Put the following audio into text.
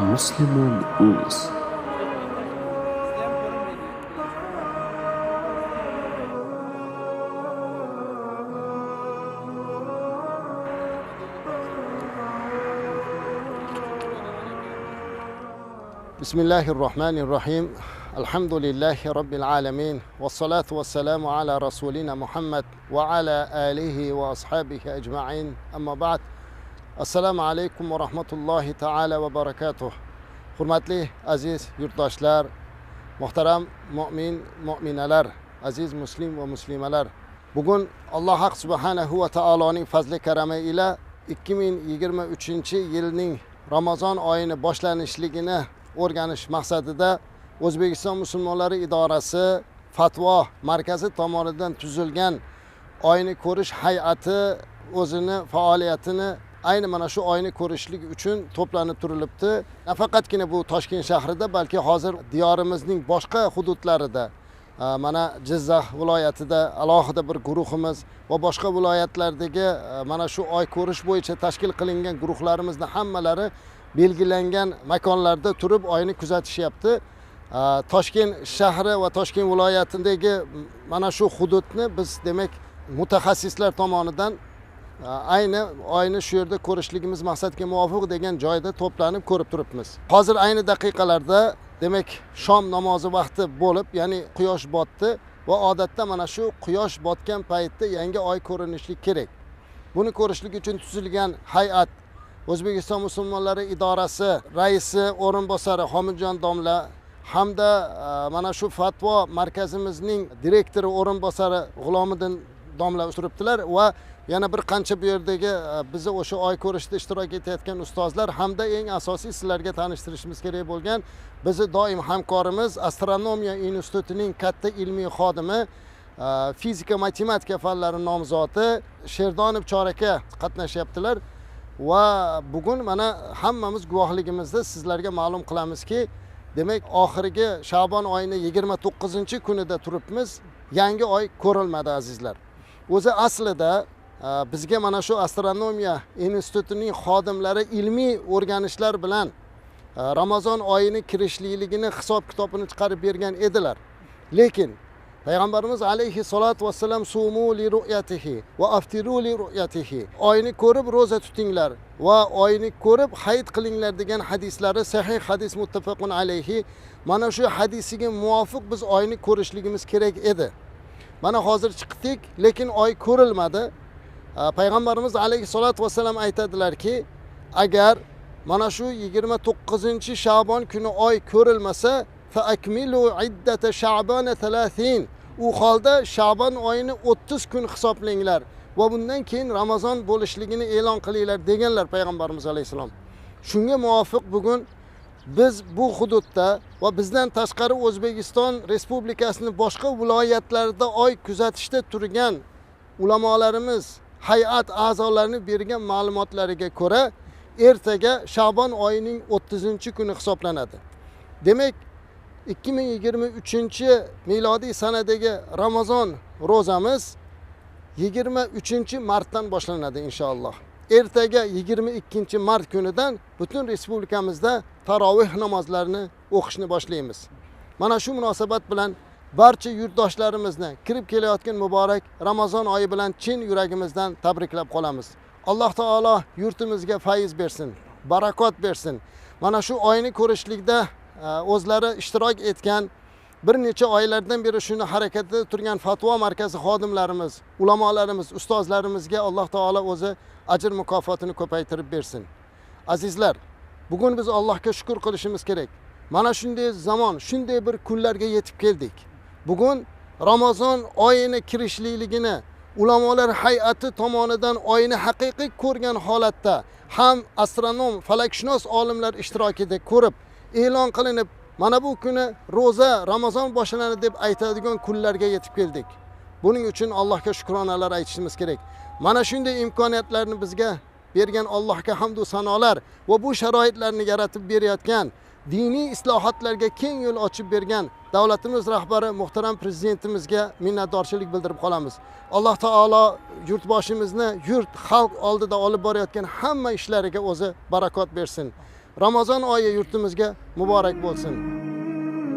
Musliman Ulus Bismillahirrahmanirrahim. Elhamdülillahi Rabbil alemin. Ve salatu ve selamu ala Resulina Muhammed ve ala alihi ve ashabihi ecma'in. Amma ba'd. Assalamu alaikum ve rahmatullahi ta'ala ve barakatuh. Hurmatli aziz yurtdoshlar, muhtaram mu'min mu'minalar, aziz muslim va muslimalar. Bugun Alloh haq subhanahu va taoloning fazli karami ila 2023 yilning Ramazon oyini boshlanishligini o'rganish maqsadida O'zbekiston musulmonlari idorasi fatvo markazi tomonidan tuzilgan oyni ko'rish hay'ati o'zini faoliyatini ayni mana shu oyni ko'rishlik uchun to'planib turilibdi. Nafaqatgina bu toshkent shahrida balki hozir diyorimizning boshqa hududlarida mana jizzax viloyatida alohida bir guruhimiz va boshqa viloyatlardagi mana shu oy ko'rish bo'yicha tashkil qilingan guruhlarimizni hammalari belgilangan makonlarda turib oyni kuzatishyapti E, toshkent shahri va toshkent viloyatidagi mana shu hududni biz demak mutaxassislar tomonidan e, ayni oyni shu yerda ko'rishligimiz maqsadga muvofiq degan joyda to'planib ko'rib turibmiz. Hozir ayni daqiqalarda demak shom namozi vaqti bo'lib ya'ni quyosh botdi va odatda mana shu quyosh botgan paytda yangi oy ko'rinishlik kerak. Buni ko'rishlik uchun tuzilgan hay'at o'zbekiston musulmonlari idorasi raisi o'rinbosari homidjon domla hamda e, mana shu fatvo markazimizning direktori o'rinbosari g'ulomiddin domla turibdilar va yana bir qancha bu yerdagi e, bizni o'sha oy ko'rishda ishtirok etayotgan ustozlar hamda eng asosiy sizlarga tanishtirishimiz kerak bo'lgan bizni doim hamkorimiz astronomiya institutining katta ilmiy xodimi e, fizika matematika fanlari nomzodi sherdonov chor aka qatnashyaptilar va bugun mana hammamiz guvohligimizda sizlarga ma'lum qilamizki demak oxirgi shabon oyini yigirma to'qqizinchi kunida turibmiz. Yangi oy ko'rilmadi azizlar. O'zi aslida bizga mana shu astronomiya institutining xodimlari ilmiy o'rganishlar bilan ramazon oyini kirishliligini hisob kitobini chiqarib bergan edilar. Lekin payg'ambarimiz alayhissalotu vassalam sumu li ru'yatihi va aftiru li ru'yatihi. Oyni ko'rib ro'za tutinglar va oyni ko'rib hayit qilinglar degan hadislari sahih hadis muttafaqun alayhi. Mana shu hadisiga muvofiq biz oyni ko'rishligimiz kerak edi. Mana hozir chiqdik lekin oy ko'rilmadi. Payg'ambarimiz alayhissalotu vassalam aytadilarki agar mana shu yigirma to'qqizinchi shabon kuni oy ko'rilmasa faakmilu iddata sha'bana talatin u holda shabon oyini o'ttiz kun hisoblanglar va bundan keyin ramazon bo'lishligini e'lon qilinglar deganlar payg'ambarimiz alayhissalom. Shunga muvofiq bugun biz bu hududda va bizdan tashqari o'zbekiston respublikasini boshqa viloyatlarida oy kuzatishda turgan ulamolarimiz hay'at a'zolarini bergan ma'lumotlariga ko'ra ertaga shabon oyining o'ttizinchi kuni hisoblanadi. Demak 2023 milodiy sanadagi ramazon ro'zamiz 23 martdan boshlanadi inshaalloh ertaga 22 mart kunidan butun respublikamizda taroveh namozlarini o'qishni boshlaymiz. Mana shu munosabat bilan barcha yurtdoshlarimizni kirib kelayotgan muborak ramazon oyi bilan chin yuragimizdan tabriklab qolamiz. Alloh taolo yurtimizga fayz bersin barakot bersin. Mana shu oyni ko'rishlikda o'zlari ishtirok etgan bir necha oylardan beri shuni harakatida turgan fatvo markazi xodimlarimiz ulamolarimiz ustozlarimizga alloh taolo o'zi ajr mukofotini ko'paytirib bersin. Azizlar bugun biz allohga shukur qilishimiz kerak. Mana shunday zamon shunday bir kunlarga yetib keldik. Bugun ramazon oyini kirishlikligini ulamolar hay'ati tomonidan oyni haqiqiy ko'rgan holatda ham astronom falakshunos olimlar ishtirokida ko'rib e'lon qilinib mana bu kuni ro'za ramazon boshlanadi deb aytadigan kunlarga yetib keldik. Buning uchun allohga shukronalar aytishimiz kerak. Mana shunday imkoniyatlarni bizga bergan allohga hamdu sanolar va bu sharoitlarni yaratib berayotgan diniy islohotlarga keng yo'l ochib bergan davlatimiz rahbari muhtaram prezidentimizga minnatdorchilik bildirib qolamiz. Alloh taolo yurtboshimizni yurt xalq oldida olib borayotgan hamma ishlariga o'zi barakot bersin ramazon oyi yurtimizga muborak bo'lsin